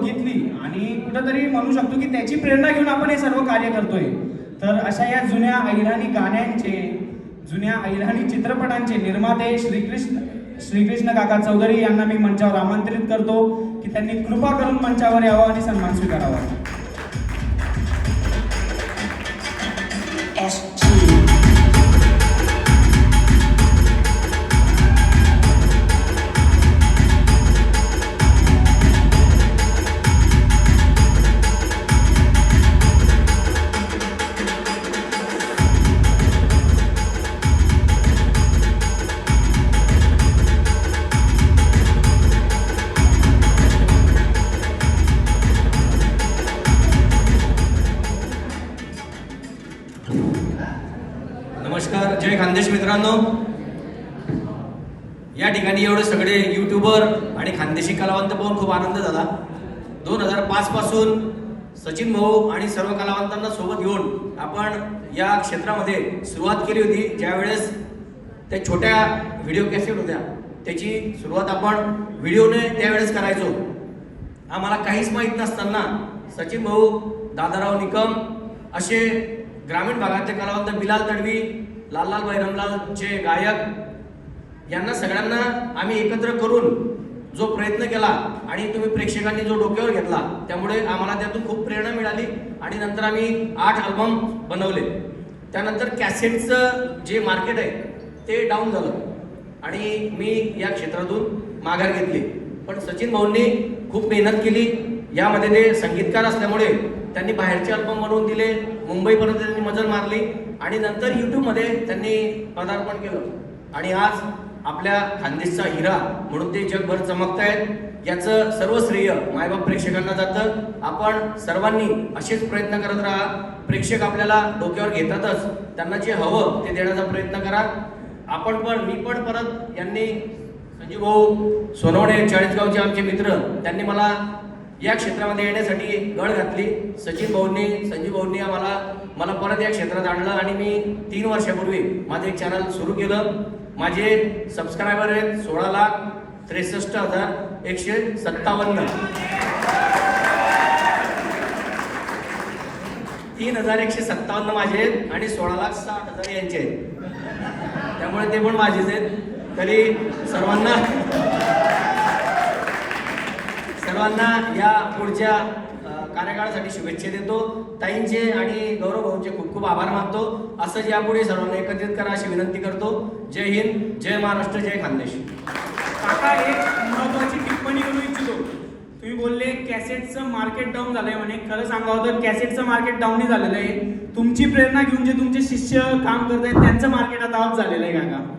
बघितली आणि कुठंतरी म्हणू शकतो की त्याची प्रेरणा घेऊन आपण हे सर्व कार्य करतोय. तर अशा या जुन्या ऐराणी गाण्यांचे जुन्या ऐराणी चित्रपटांचे निर्माते श्रीकृष्ण श्रीकृष्ण काका चौधरी यांना मी मंचावर आमंत्रित करतो की त्यांनी कृपा करून मंचावर यावं आणि सन्मान स्वीकारावा. नमस्कार जय खानदेश मित्रांनो. या ठिकाणी एवढे सगळे युट्यूबर आणि खानदेशी कलावंत पाहून खूप आनंद झाला. दोन हजार पाच पासून सचिन भाऊ आणि सर्व कलावंतांना सोबत घेऊन आपण या क्षेत्रामध्ये सुरुवात केली होती. ज्यावेळेस त्या छोट्या व्हिडिओ कॅसेट होत्या त्याची सुरुवात आपण व्हिडिओने त्यावेळेस करायचो. आम्हाला काहीच माहीत नसताना सचिन भाऊ दादाराव निकम असे ग्रामीण भागातले कलावंत बिलाल तडवी लाललाल बैरमलालचे गायक यांना सगळ्यांना आम्ही एकत्र करून जो प्रयत्न केला आणि तुम्ही प्रेक्षकांनी जो डोक्यावर घेतला त्यामुळे आम्हाला त्यातून खूप प्रेरणा मिळाली आणि नंतर आम्ही आठ अल्बम बनवले. त्यानंतर कॅसेटचं जे मार्केट आहे ते डाऊन झालं आणि मी या क्षेत्रातून माघार घेतली. पण सचिन भाऊंनी खूप मेहनत केली यामध्ये ते संगीतकार असल्यामुळे त्यांनी बाहेरचे अल्बम बनवून दिले. मुंबईपर्यंत त्यांनी मजल मारली आणि नंतर यूट्यूबमध्ये त्यांनी पदार्पण केलं. आणि आज आपल्या खानदेशचा हिरा म्हणून ते जगभर चमकतायत. याचं सर्व श्रेय मायबाप प्रेक्षकांना जातं. आपण सर्वांनी असेच प्रयत्न करत राहा. प्रेक्षक आपल्याला डोक्यावर घेतातच. त्यांना जे हवं ते देण्याचा प्रयत्न करा. आपण पण मी पण परत यांनी संजीव भाऊ सोनवणे चाळीसगावचे आमचे मित्र त्यांनी मला या क्षेत्रामध्ये येण्यासाठी गळ घातली. सचिन भाऊंनी संजीव भाऊंनी आम्हाला मला परत या क्षेत्रात आणलं आणि मी तीन वर्षापूर्वी माझं एक चॅनल सुरू केलं. माझे सबस्क्रायबर आहेत सोळा लाख त्रेसष्ट हजार एकशे सत्तावन्न. तीन हजार एकशे सत्तावन्न माझे आहेत आणि सोळा लाख साठ हजार यांचे आहेत. त्यामुळे ते पण माझेच आहेत. तरी सर्वांना सर्वांना या पुढच्या कार्यकाळासाठी शुभेच्छा देतो. ताईंचे आणि गौरव भाऊंचे खूप खूप आभार मानतो. असंच यापुढे सर्वांना एकत्रित करा अशी विनंती करतो. जय हिंद जय महाराष्ट्र जय खानदेश. काका एक महत्वाची टिप्पणी करू इच्छितो. तुम्ही बोलले कॅसेटचं मार्केट डाऊन झालंय म्हणे. खरं सांगावं तर कॅसेटचं मार्केट डाऊनही झालेलं आहे. तुमची प्रेरणा घेऊन जे तुमचे शिष्य काम करत आहेत त्यांचं मार्केट आता up झालेलं आहे काका.